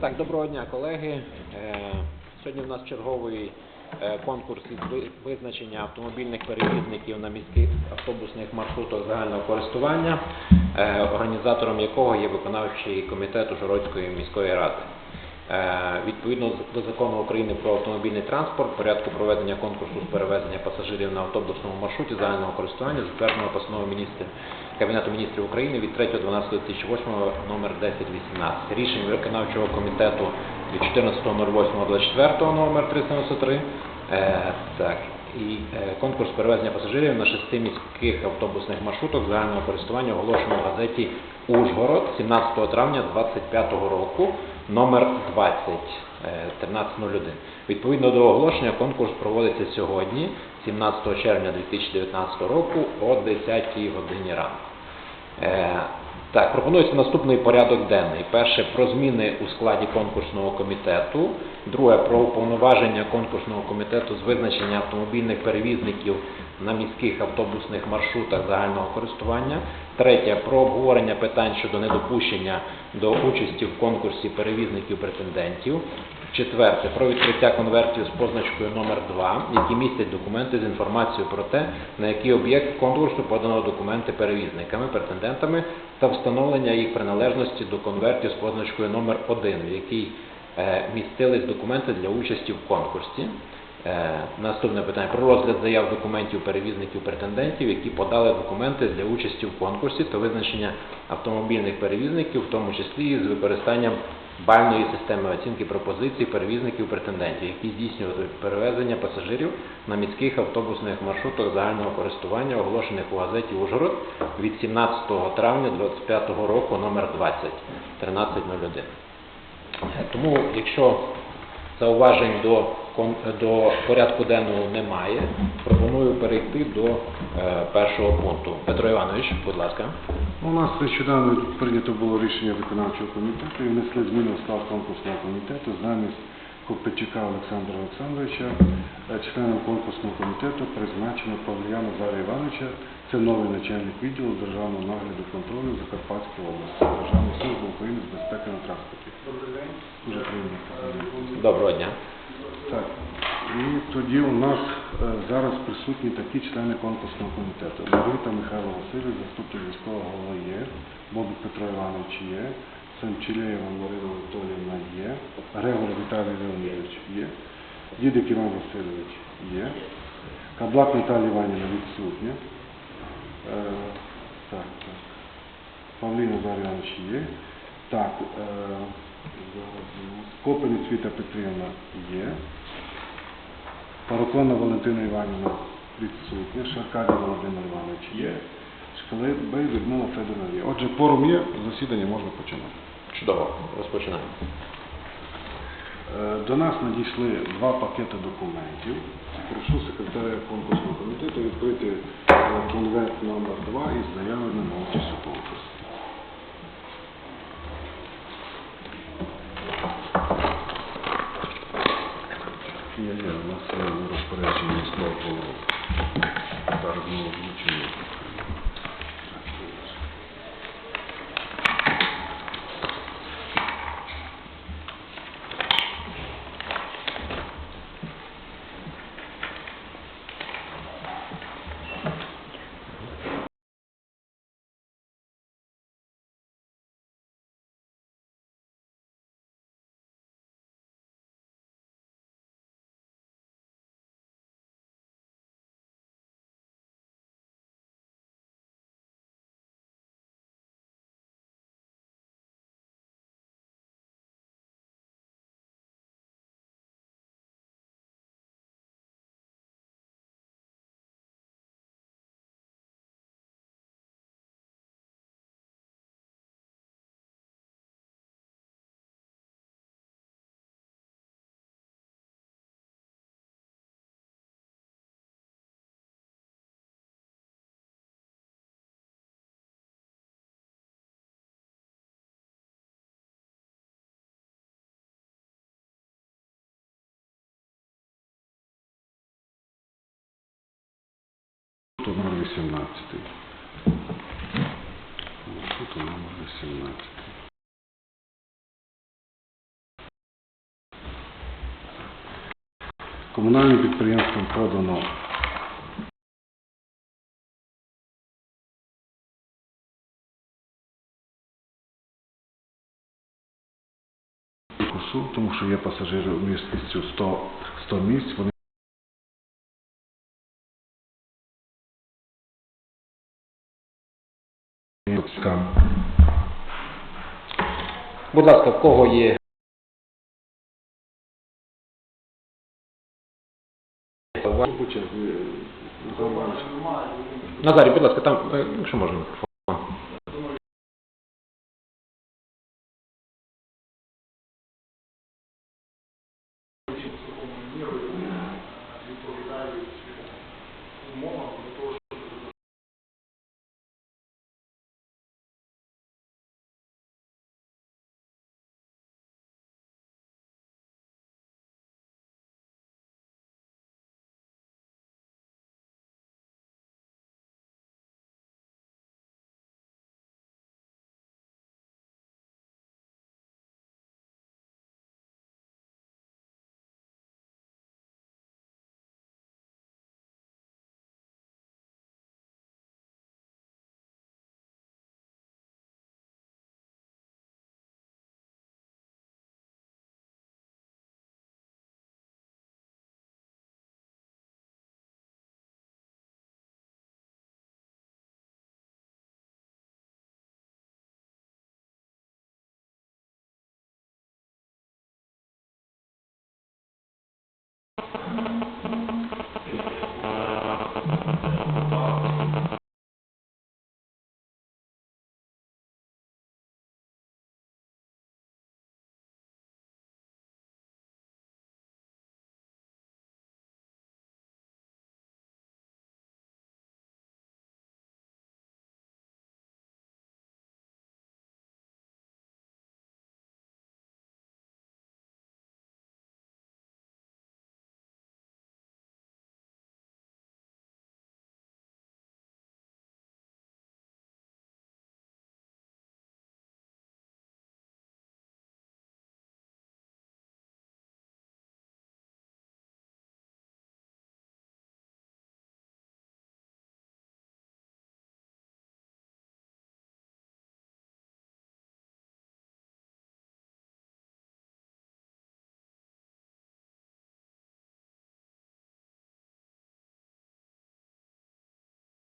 Так, доброго дня, колеги. Е, Сьогодні в нас черговий е, конкурс із визначення автомобільних перевізників на міських автобусних маршрутах загального користування, е, організатором якого є виконавчий комітет Ужгородської міської ради. Е, Відповідно до закону України про автомобільний транспорт, порядку проведення конкурсу з перевезення пасажирів на автобусному маршруті загального користування затверджено постанову міністр Кабінету міністрів України від 3.12.2008 номер 1018. Рішень виконавчого комітету від 14.08.24 номер 393. Е, так, і е, конкурс перевезення пасажирів на шести міських автобусних маршрутах загального користування оголошено в газеті Ужгород 17 травня 2025 року номер 20 е, 1301. Відповідно до оголошення конкурс проводиться сьогодні, 17 червня 2019 року о 10 годині ранку. Так, пропонується наступний порядок денний. Перше про зміни у складі конкурсного комітету. Друге про уповноваження конкурсного комітету з визначення автомобільних перевізників на міських автобусних маршрутах загального користування. Третє про обговорення питань щодо недопущення до участі в конкурсі перевізників претендентів. Четверте про відкриття конвертів з позначкою номер 2 які містять документи з інформацією про те, на який об'єкт конкурсу подано документи перевізниками, претендентами та встановлення їх приналежності до конвертів з позначкою номер 1 в якій е, містились документи для участі в конкурсі. Е, Наступне питання про розгляд заяв документів перевізників претендентів, які подали документи для участі в конкурсі та визначення автомобільних перевізників, в тому числі з використанням бальної системи оцінки пропозицій перевізників претендентів, які здійснюють перевезення пасажирів на міських автобусних маршрутах загального користування, оголошених у газеті Ужгород від 17 травня 2025 року номер 20 1301. Е, Тому, якщо зауважень до, до порядку денного немає, пропоную перейти до е, першого пункту. Петро Іванович, будь ласка. У нас нещодавно прийнято було рішення виконавчого комітету і внесли зміну в склад конкурсного комітету замість Копичука Олександра Олександровича, е, членом конкурсного комітету призначено Павлія Назарія Івановича. Це новий начальник відділу державного нагляду контролю Закарпатської області, Державної служби України з безпеки на транспорті. Дуже приємно. Доброго дня. Так. І тоді у нас е, зараз присутні такі члени конкурсного комітету. Маргарита Михайло Васильович, заступник міського голови є, Бобик Петро Іванович є, Санчелєєва Марина Анатоліївна є, Грегор Віталій Леонідович є, Дідик Іван Васильович є, Каблак Наталія Іванівна відсутня. Е, так, так. Павліна Назар є. Так, е, Копенець Віта Петрівна є. Паракона Валентина Іванівна відсутня, Шаркадій Володимир Іванович є, Шкалебей Людмила Федоровна є. Отже, форум є, засідання можна починати. Чудово, розпочинаємо. Е, До нас надійшли два пакети документів. Прошу секретаря конкурсного комітету відкрити е, конверт номер 2 із заявами на тут номер 18. Тут номер 18. Комунальним підприємством продано курсу, тому що є пасажири у місті 100, 100 місць. Вони Будь ласка, в кого є? Назарій, будь ласка, там, е, якщо можна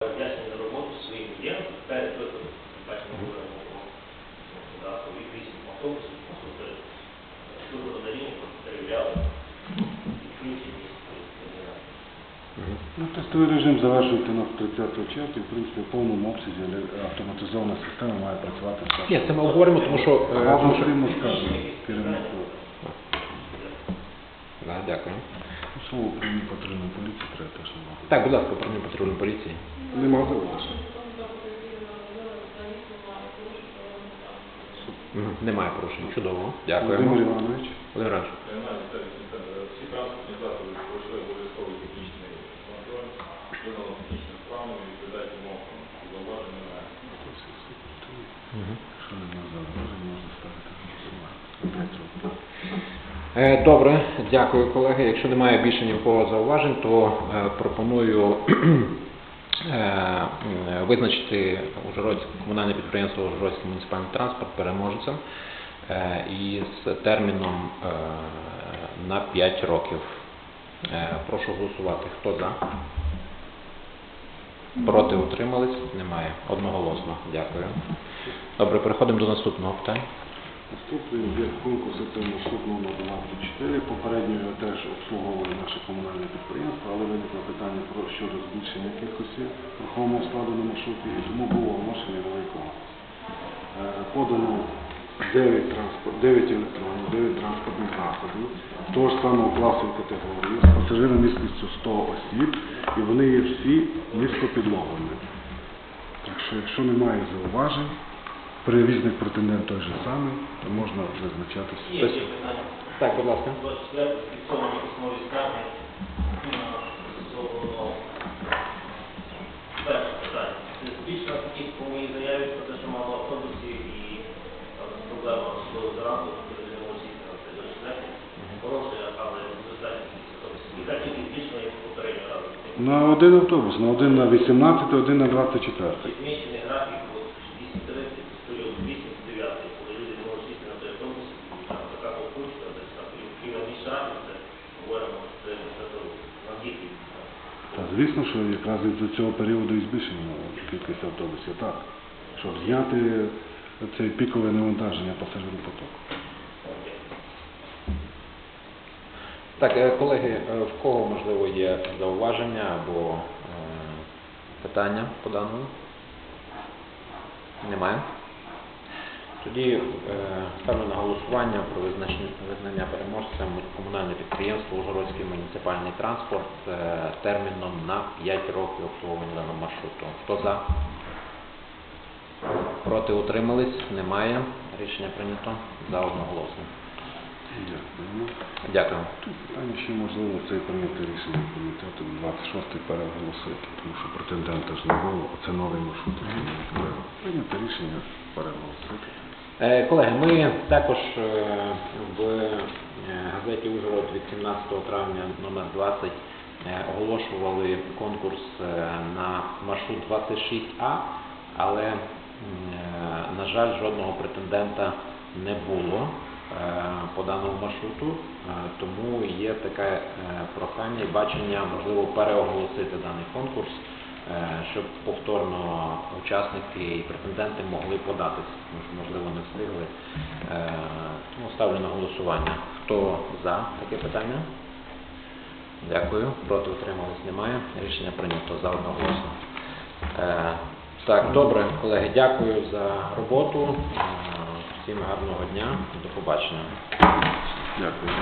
мікрофон. Пояснення роботу своїм клієнтам перед виходом, бачимо, говоримо про від вісім автобусів, просто перед на лінію перевіряли генератора. Ну, тестовий режим завершується на 30 червня, і, в принципі, в повному обсязі автоматизована система має працювати. Ні, це ми обговоримо, тому що... е, що- тим скажемо керівнику. Да, дякую. Слово управління патрульної поліції треба теж немає. Так, будь ласка, управління патрульної поліції. Нема зауважень. Мгм, Немає порушень. Чудово. Володимир Іванович. Володимир Іванович. Всі транспортні засоби пройшли обов'язковий технічний контроль, визнано технічно справними, відповідають умовам. Зауважень немає. Мгм. Якщо немає зауважень, можна ставити на голосування. П'ять років. Е, Добре, дякую, колеги. Якщо немає більше ні в кого зауважень, то е, пропоную е, визначити Ужгородське комунальне підприємство Ужгородський муніципальний транспорт переможцем е, із терміном е, на 5 років. Е, Прошу голосувати. Хто за? Проти утримались? Немає. Одноголосно. Дякую. Добре, переходимо до наступного питання. Наступний є конкурс це маршрут номер 24. Попередньо його теж обслуговує наше комунальне підприємство, але виникло питання про щодо збільшення кількості рухомого складу на маршруті, і тому було оголошення новий конкурс. Е, Подано 9, транспорт, 9 електронів, 9 транспортних засобів, того ж самого класу і категорії, з пасажиром місткістю 100 осіб, і вони є всі низькопідлоговими. Так що, якщо немає зауважень, перевізник претендент той же самий, то можна визначатися. Є ще питання. Так, будь ласка. 24 фіксовані письмові скарги е, перше питання. Це збільшена по моїй заяві про те, що мало автобусів і проблема з зранку, сісти на але достатньо автобусів. На один автобус, на один на 18, один на 24. Зміщений графік 8.30, період 8-9, коли люди не можуть сісти на той автобус, там така толкучка, десь там, і крім більше це говоримо, це діти. Та звісно, що якраз із цього періоду і збільшено кількість автобусів, так. Щоб зняти це пікове навантаження пасажиропотоку. Так, е, колеги, е, в кого можливо є зауваження або е, питання по даному? Немає? Тоді е, ставлю на голосування про визнання переможцем комунальне підприємство Ужгородський муніципальний транспорт е, терміном на 5 років обслуговування даного маршруту. Хто за? Проти утримались? Немає. Рішення прийнято за одноголосно. Дякуємо. Дякую. Тут питання ще можливо це прийняти рішення комітету 26-й переголосити, тому що претендента ж не було, це новий маршрут. Прийняти рішення переголосити. Е, Колеги, ми також е, в е, газеті Ужгород від 17 травня номер 20 е, оголошували конкурс е, на маршрут 26А, але, е, на жаль, жодного претендента не було по даному маршруту, е, тому є таке е, прохання і бачення, можливо, переоголосити даний конкурс, е, щоб повторно учасники і претенденти могли що, можливо, не встигли. Е, Тому ставлю на голосування. Хто за таке питання? Дякую. Проти утримались немає. Рішення прийнято за одноголосно. Е, Так, добре, колеги, дякую за роботу. Всім гарного дня. До побачення. Дякую.